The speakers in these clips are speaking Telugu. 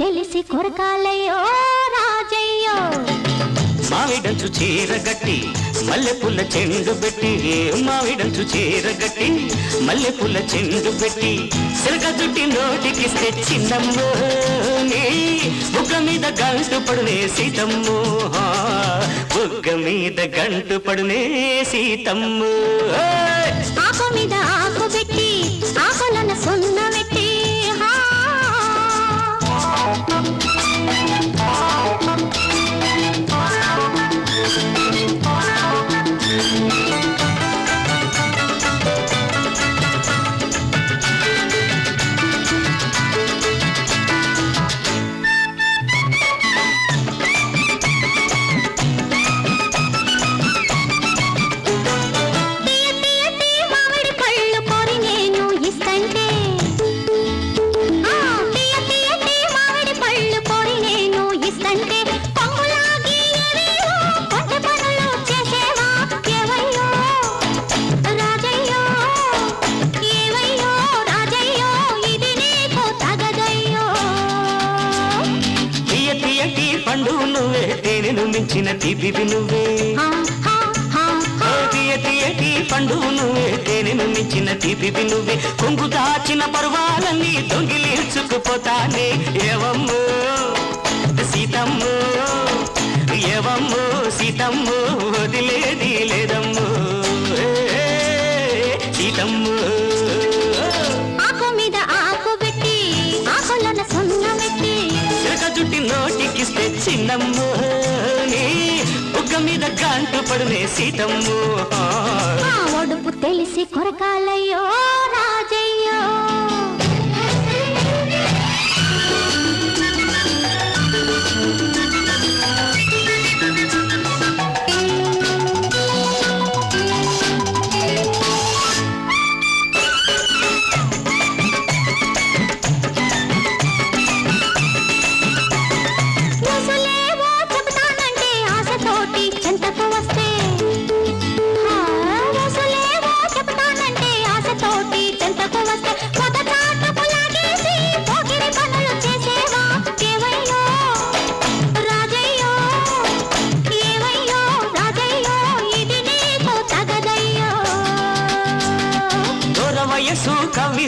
తెలిసి కొరకాలయ్యో రాజయ్యో ఒడుపు మావిడంచు చీర గట్టి మల్లె పుల్ల చెండు పెట్టి మావిడంచు చీర గట్టి మల్లె పుల్ల చెండు పెట్టి సిరగ చుట్టి నోటికిస్తే చిన్నమ్మో నీ బుగ్గ మీద గంటు పడునే సీతమ్మో. బుగ్గ మీద గంటు పడునే సీతమ్మో. ఆకు మీద ఆకు పెట్టి ఆకులన సున్నమే. మించిన తీపివి నువ్వే. హా, హా, హా, హా. ఓ తీయ తీయటి పండు నువ్వే. తేనెను మించిన తీపివి నువ్వే. కొంగు దాచిన పర్వాలన్నీ దొంగిలించుకుపోతానే ఏవమ్మో సీతమ్మో ఏవమ్మో సీతమ్మో వదిలేది లేదమ్మో. సీతమ్మో. ఆకు పడునే సీతమ్మో. ఒడుపు తెలిసి కొరకాలయ్యో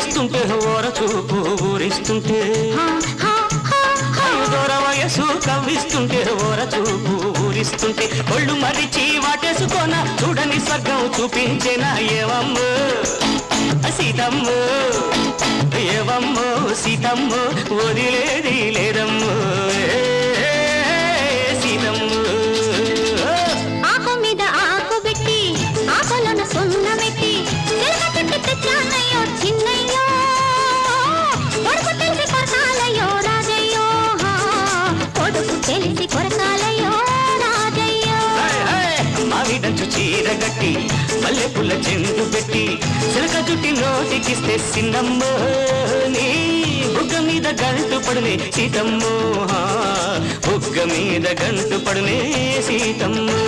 కవ్విస్తుంటే ఓర చూపు ఊరిస్తుంటే. దూర వయస్సు కవ్విస్తుంటే ఓర చూపు ఊరిస్తుంటే. ఒళ్ళు మరిచి వాటేసుకోన చూడని స్వర్గం చూపించేనా ఏవమ్మో సీతమ్మో ఏవమ్మో సీతమ్మో వదిలేది లేదమ్మో. కట్టి గట్టి మల్లె పుల్ల చెండు పెట్టి చిలక జుట్టి నోటికిస్తే సిన్నమ్మో నీ బుగ్గ మీద గంటు పడునే సీతమ్మో. బుగ్గ మీద గంటు పడునే సీతమ్మో.